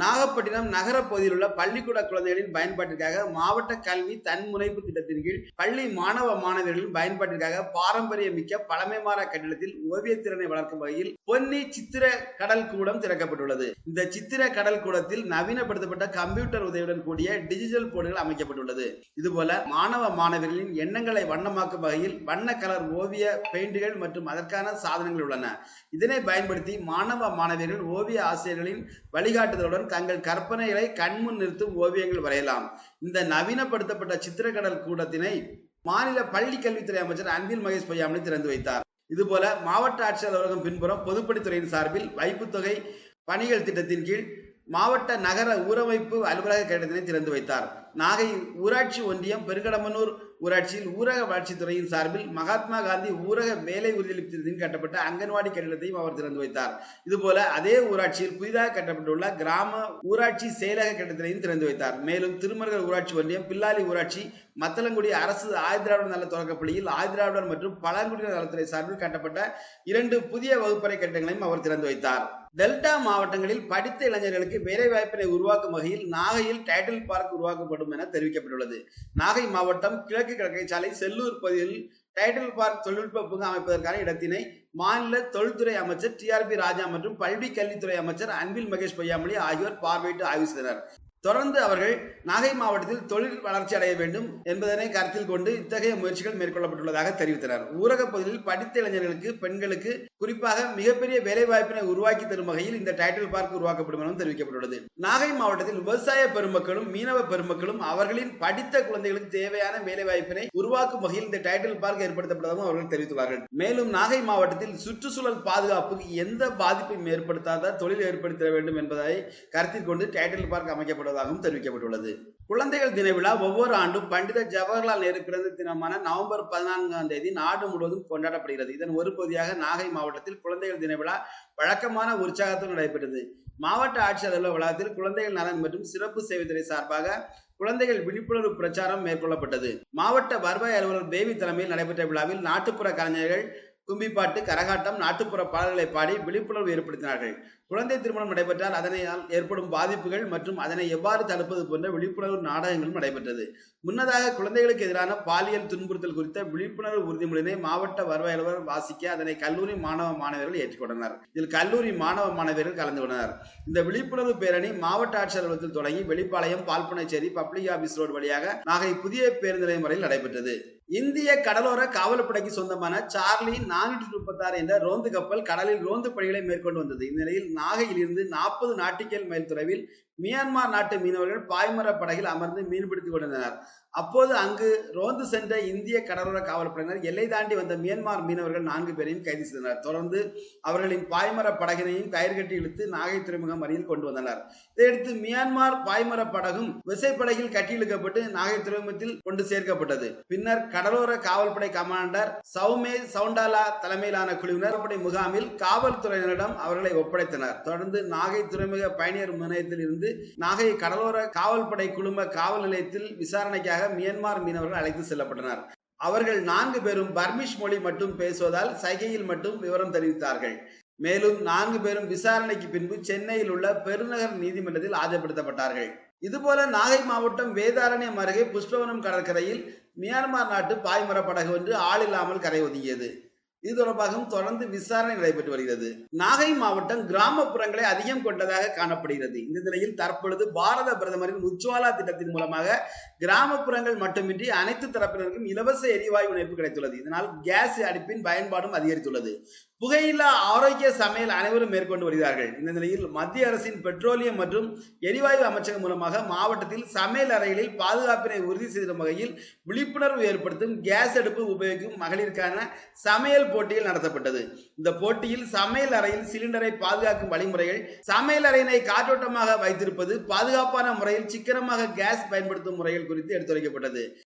நாகப்பட்டினம் நகர பகுதியில் உள்ள பள்ளிக்கூட குழந்தைகளின் பயன்பாட்டிற்காக மாவட்ட கல்வி தன்முனைப்பு திட்டத்தின் கீழ் பள்ளி மாணவ மாணவிகளின் பயன்பாட்டிற்காக பாரம்பரிய மிக்க பழமைமாற கட்டிடத்தில் ஓவியத்திறனை வளர்க்கும் வகையில் பொன்னி சித்திர கடல் கூடம் திறக்கப்பட்டுள்ளது. இந்த சித்திர கடல் கூடத்தில் நவீனப்படுத்தப்பட்ட கம்ப்யூட்டர் உதவியுடன் கூடிய டிஜிட்டல் போர்டுகள் அமைக்கப்பட்டுள்ளது. இதுபோல மாணவ மாணவியர்களின் எண்ணங்களை வண்ணமாக்கும் வகையில் வண்ண கலர் ஓவிய பெயிண்டுகள் மற்றும் அதற்கான சாதனங்கள் உள்ளன. இதனை பயன்படுத்தி மாணவ மாணவியர்கள் ஓவிய ஆசிரியர்களின் வழிகாட்டுதலுடன் தங்கள் கற்பனைகளை கண்முன் நிறுத்தும் ஓவியங்கள் வரையலாம். இந்த நவீனப்படுத்தப்பட்ட சித்திரக்கடல் கூடத்தினை மாநில பள்ளி கல்வித்துறை அமைச்சர் அன்பில் மகேஷ் பொய்யாமலை திறந்து வைத்தார். இதுபோல மாவட்ட ஆட்சியர் அலுவலகம் பின்புறம் பொதுப்பணித்துறையின் சார்பில் வைப்புத்தொகை பணிகள் திட்டத்தின் கீழ் மாவட்ட நகர ஊரமைப்பு அலுவலக கட்டிடத்தினை திறந்து வைத்தார். நாகை ஊராட்சி ஒன்றியம் பெருங்கடமனூர் ஊராட்சியில் ஊரக வளர்ச்சித்துறையின் சார்பில் மகாத்மா காந்தி ஊரக வேலை உறுதியளிப்பு திட்டத்தின் கட்டப்பட்ட அங்கன்வாடி கட்டிடத்தையும் அவர் திறந்து வைத்தார். இதுபோல அதே ஊராட்சியில் புதிதாக கட்டப்பட்டுள்ள கிராம ஊராட்சி செயலக கட்டிடத்தினையும் திறந்து வைத்தார். மேலும் திருமருகல் ஊராட்சி ஒன்றியம் பில்லாலி ஊராட்சி மத்தலங்குடி அரசு ஆதிராவிடர் நல தொடக்கப்பள்ளியில் ஆதிராவிடர் மற்றும் பழங்குடியினர் நலத்துறை சார்பில் கட்டப்பட்ட இரண்டு புதிய வகுப்பறை கட்டிடங்களையும் அவர் திறந்து வைத்தார். டெல்டா மாவட்டங்களில் படித்த இளைஞர்களுக்கு வேலைவாய்ப்பினை உருவாக்கும் வகையில் நாகையில் டைட்டில் பார்க் உருவாக்கப்படும் என தெரிவிக்கப்பட்டுள்ளது. நாகை மாவட்டம் கிழக்கு கடற்கரை சாலை செல்லூர் பகுதியில் டைட்டில் பார்க் தொழில்நுட்ப பூங்கா அமைப்பதற்கான இடத்தினை மாநில தொழில்துறை அமைச்சர் டி ஆர் பி ராஜா மற்றும் பள்ளி கல்வித்துறை அமைச்சர் அன்பில் மகேஷ் பொய்யாமொழி ஆகியோர் பார்வையிட்டு ஆய்வு செய்தனர். தொடர்ந்து அவர்கள் நாகை மாவட்டத்தில் தொழில் வளர்ச்சி அடைய வேண்டும் என்பதனை கருத்தில் கொண்டு இத்தகைய முயற்சிகள் மேற்கொள்ளப்பட்டுள்ளதாக தெரிவித்தனர். ஊரக பகுதியில் படித்த இளைஞர்களுக்கு பெண்களுக்கு குறிப்பாக மிகப்பெரிய வேலை வாய்ப்பினை உருவாக்கி தரும் வகையில் இந்த டைட்டில் பார்க் உருவாக்கப்படும் எனவும் தெரிவிக்கப்பட்டுள்ளது. நாகை மாவட்டத்தில் விவசாய பெருமக்களும் மீனவ பெருமக்களும் அவர்களின் படித்த குழந்தைகளுக்கு தேவையான வேலைவாய்ப்பினை உருவாக்கும் வகையில் இந்த டைட்டில் பார்க் ஏற்படுத்தப்பட்டதாகவும் அவர்கள் தெரிவித்துள்ளார்கள். மேலும் நாகை மாவட்டத்தில் சுற்றுச்சூழல் பாதுகாப்புக்கு எந்த பாதிப்பையும் ஏற்படுத்தாத தொழில் ஏற்படுத்த வேண்டும் என்பதை கருத்தில் கொண்டு டைட்டில் பார்க் அமைக்கப்படுவதாகவும் தெரிவிக்கப்பட்டுள்ளது. குழந்தைகள் தின விழா ஒவ்வொரு ஆண்டும் பண்டித ஜவஹர்லால் நேரு பிறந்த தினமான நவம்பர் பதினான்காம் தேதி நாடு முழுவதும் கொண்டாடப்படுகிறது. இதன் ஒரு பகுதியாக நாகை மாவட்டத்தில் குழந்தைகள் தின விழா வழக்கமான உற்சாகத்தில் நடைபெற்றது. மாவட்ட ஆட்சியர் அலுவலக வளாகத்தில் குழந்தைகள் நலன் மற்றும் சிறப்பு சேவைத்துறை சார்பாக குழந்தைகள் விழிப்புணர்வு பிரச்சாரம் மேற்கொள்ளப்பட்டது. மாவட்ட வருவாய் அலுவலர் தேவி தலைமையில் நடைபெற்ற விழாவில் நாட்டுப்புற கலைஞர்கள் கும்பிப்பாட்டு கரகாட்டம் நாட்டுப்புற பாடல்களை பாடி விழிப்புணர்வு ஏற்படுத்தினார்கள். குழந்தை திருமணம் நடைபெற்றால் அதனால் ஏற்படும் பாதிப்புகள் மற்றும் அதனை எவ்வாறு தடுப்பது போன்ற விழிப்புணர்வு நாடகங்களும் நடைபெற்றது. முன்னதாக குழந்தைகளுக்கு எதிரான பாலியல் துன்புறுத்தல் குறித்த விழிப்புணர்வு உறுதிமொழியினை மாவட்ட வருவாய் அலுவலர் வாசிக்க அதனை கல்லூரி மாணவ மாணவர்கள் ஏற்றுக்கொண்டனர். இதில் கல்லூரி மாணவ மாணவியர்கள் கலந்து கொண்டனர். இந்த விழிப்புணர்வு பேரணி மாவட்ட ஆட்சியர் அலுவலகத்தில் தொடங்கி Velipalayam Palpanaicheri public office road வழியாக நாகை புதிய பேருந்து நிலையம் வரையில் நடைபெற்றது. இந்திய கடலோர காவல்படைக்கு சொந்தமான சார்லி நானூற்றி முப்பத்தி ஆறு என்ற ரோந்து கப்பல் கடலில் ரோந்து பணிகளை மேற்கொண்டு வந்தது. இந்நிலையில் நாகையில் இருந்து நாற்பது நாட்டிக்கல் மைல் தொலைவில் மியான்மர் நாட்டு மீனவர்கள் பாய்மர படகில் அமர்ந்து மீன்பிடித்துக் கொண்டிருந்தனர் அப்போது அங்கு ரோந்து சென்ற இந்திய கடலோர காவல்படையினர் எல்லை தாண்டி வந்த மியான்மர் மீனவர்கள் நான்கு பேரையும் கைது செய்தனர். தொடர்ந்து அவர்களின் பாய்மர படகினையும் கயிறு கட்டி இழுத்து நாகை துறைமுகம் அருகில் கொண்டு வந்தனர். இதையடுத்து மியான்மர் பாய்மர படகும் விசைப்படகில் கட்டி இழுக்கப்பட்டு நாகை துறைமுகத்தில் கொண்டு சேர்க்கப்பட்டது. பின்னர் கடலோர காவல்படை கமாண்டர் சௌமே சவுண்டாலா தலைமையிலான குழுவினர் முகாமில் காவல்துறையினரிடம் அவர்களை ஒப்படைத்தனர். தொடர்ந்து நாகை துறைமுக பயணியர் முனையத்தில் இருந்து இருந்து நாகை கடலோர காவல்படை குழும காவல் நிலையத்தில் விசாரணைக்காக மியான்மர் மீனவர்கள் அழைத்து செல்லப்பட்டனர். அவர்கள் நான்கு பேரும் பர்மிஷ் மொழி மட்டும் பேசுவதால் சைகையில் மட்டும் விவரம் தெரிவித்தார்கள். மேலும் நான்கு பேரும் விசாரணைக்கு பின்பு சென்னையில் உள்ள பெருநகர் நீதிமன்றத்தில் ஆஜர்படுத்தப்பட்டார்கள். இதுபோல நாகை மாவட்டம் வேதாரண்யம் அருகே புஷ்பவனம் கடற்கரையில் மியான்மர் நாட்டு பாய்மர படகு ஒன்று ஆளில்லாமல் கரை ஒதுங்கியது. இது தொடர்பாகவும் தொடர்ந்து விசாரணை நடைபெற்று வருகிறது. நாகை மாவட்டம் கிராமப்புறங்களை அதிகம் கொண்டதாக காணப்படுகிறது. இந்த நிலையில் தற்பொழுது பாரத பிரதமரின் உஜ்வாலா திட்டத்தின் மூலமாக கிராமப்புறங்கள் மட்டுமின்றி அனைத்து தரப்பினருக்கும் இலவச எரிவாயு இணைப்பு கிடைத்துள்ளது. இதனால் கேஸ் அடுப்பின் பயன்பாடும் அதிகரித்துள்ளது. புகையில்லா ஆரோக்கிய சமையல் அனைவரும் மேற்கொண்டு வருகிறார்கள். இந்த நிலையில் மத்திய அரசின் பெட்ரோலியம் மற்றும் எரிவாயு அமைச்சகம் மூலமாக மாவட்டத்தில் சமையல் அறைகளில் பாதுகாப்பினை உறுதி செய்யும் வகையில் விழிப்புணர்வு ஏற்படுத்தும் கேஸ் அடுப்பு உபயோகிக்கும் மகளிருக்கான சமையல் போட்டிகள் நடத்தப்பட்டது. இந்த போட்டியில் சமையல் அறையில் சிலிண்டரை பாதுகாக்கும் வழிமுறைகள் சமையல் அறையினை காற்றோட்டமாக வைத்திருப்பது பாதுகாப்பான முறையில் சிக்கனமாக கேஸ் பயன்படுத்தும் முறைகள் குறித்து எடுத்துரைக்கப்பட்டது.